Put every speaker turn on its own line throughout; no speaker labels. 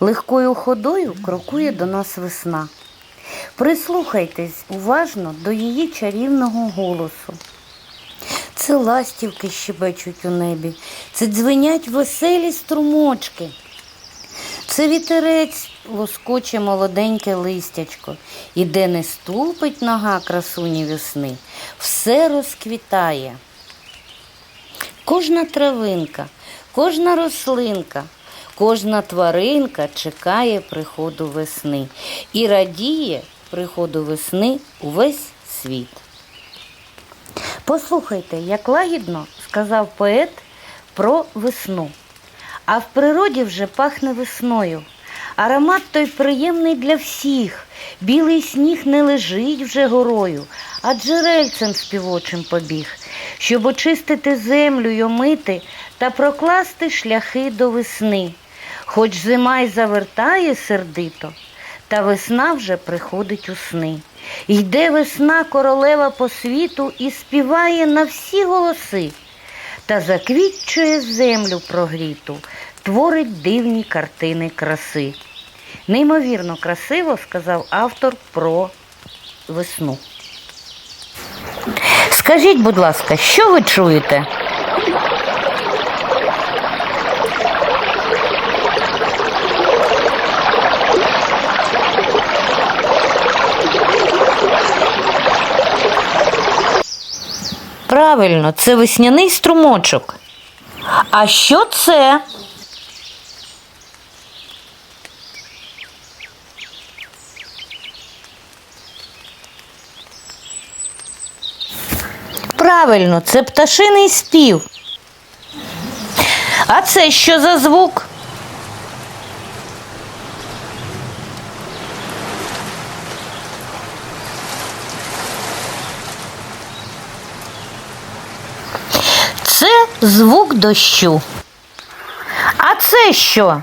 Легкою ходою крокує до нас весна. Прислухайтесь уважно до її чарівного голосу. Це ластівки щебечуть у небі, це дзвенять веселі струмочки. Це вітерець лоскоче молоденьке листячко, і де не ступить нога красуні весни, все розквітає. Кожна травинка, кожна рослинка, кожна тваринка чекає приходу весни і радіє приходу весни увесь світ. Послухайте, як лагідно сказав поет про весну. А в природі вже пахне весною. Аромат той приємний для всіх. Білий сніг не лежить вже горою, а джерельцем співочим побіг, щоб очистити землю й омити та прокласти шляхи до весни. Хоч зима й завертає сердито, та весна вже приходить у сни. Йде весна королева по світу і співає на всі голоси та заквітчує землю прогріту, творить дивні картини краси. Неймовірно красиво сказав автор про весну. Скажіть, будь ласка, що ви чуєте? Правильно, це весняний струмочок. А що це? Правильно, це пташиний спів. А це що за звук? Це звук дощу. А це що?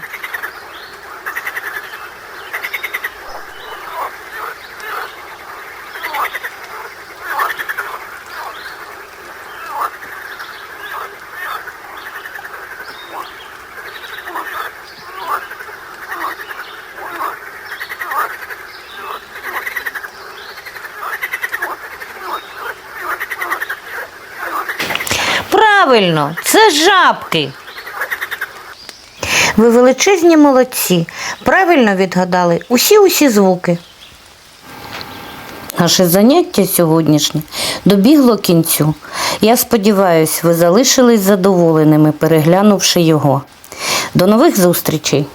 Правильно, це жабки. Ви величезні молодці. Правильно відгадали усі усі звуки. Наше заняття сьогоднішнє добігло кінцю. Я сподіваюся, ви залишились задоволеними, переглянувши його. До нових зустрічей!